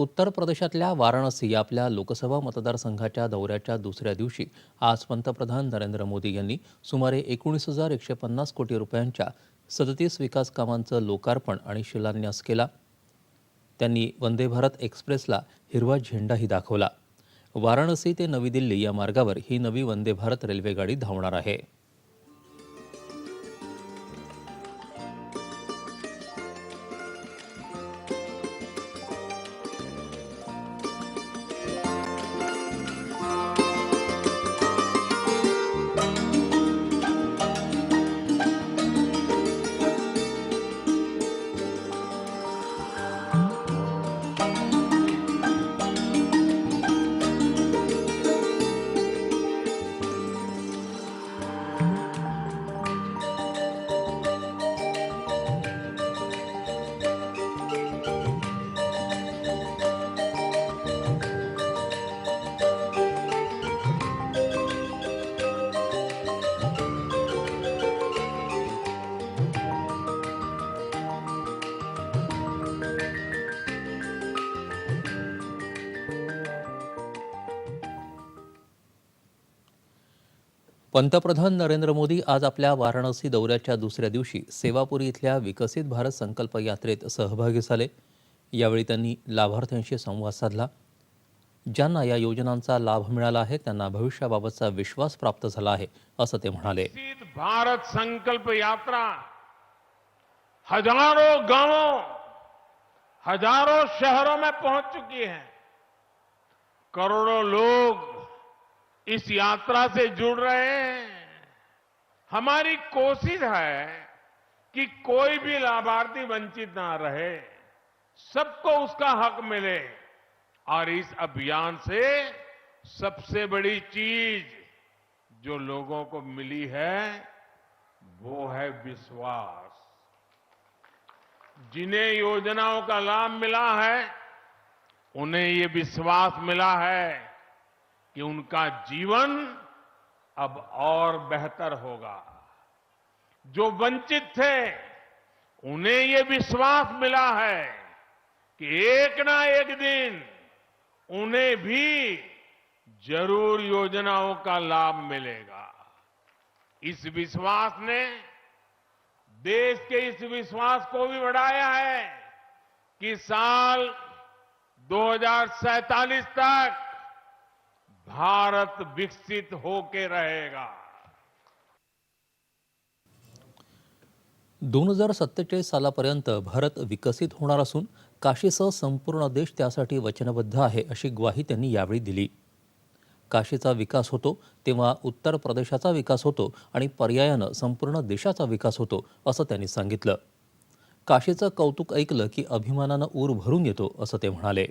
उत्तर प्रदेशातल्या वाराणसी आपल्या लोकसभा मतदारसंघाच्या दौऱ्याच्या दुसऱ्या दिवशी आज पंतप्रधान नरेंद्र मोदी यांनी सुमारे एकोणीस हजार एकशे पन्नास कोटी रुपयांच्या सदतीस विकास कामांचं लोकार्पण आणि शिलान्यास केला. त्यांनी वंदे भारत एक्सप्रेसला हिरवा झेंडाही दाखवला. वाराणसी ते नवी दिल्ली या मार्गावर ही नवी वंदे भारत रेल्वेगाडी धावणार आहे. पंतप्रधान नरेंद्र मोदी आज आपल्या वाराणसी दौऱ्याच्या दुसऱ्या दिवशी सेवापुरी इथल्या विकसित भारत संकल्प यात्रेत सहभागी झाले. यावेळी त्यांनी लाभार्थ्यांशी संवाद साधला. ज्यांना या योजनांचा लाभ मिळाला आहे त्यांना भविष्याबाबतचा विश्वास प्राप्त झाला आहे असं ते म्हणाले. भारत संकल्प यात्रा हजारों गांवों हजारों शहरों में पहुंच चुकी है. करोड़ों लोग इस यात्रा से जुड़ रहे हैं। हमारी कोशिश है कि कोई भी लाभार्थी वंचित ना रहे। सबको उसका हक मिले। और इस अभियान से सबसे बड़ी चीज़ जो लोगों को मिली है, वो है विश्वास। जिन्हें योजनाओं का लाभ मिला है, उन्हें ये विश्वास मिला है कि उनका जीवन अब और बेहतर होगा। जो वंचित थे, उन्हें ये विश्वास मिला है कि एक ना एक दिन उन्हें भी ज़रूर योजनाओं का लाभ मिलेगा। इस विश्वास ने देश के इस विश्वास को भी बढ़ाया है कि साल 2047 तक भारत विकसित होके रहेगा। दोन हजार सत्तेचाळीस सालापर्यंत भारत विकसित होणार असून काशीसह संपूर्ण देश त्यासाठी वचनबद्ध आहे अशी ग्वाही त्यांनी यावेळी दिली. काशीचा विकास होतो तेव्हा उत्तर प्रदेशाचा विकास होतो आणि पर्यायानं संपूर्ण देशाचा विकास होतो असं त्यांनी सांगितलं. काशीचं कौतुक ऐकलं की अभिमानानं ऊर भरून येतो असं ते म्हणाले.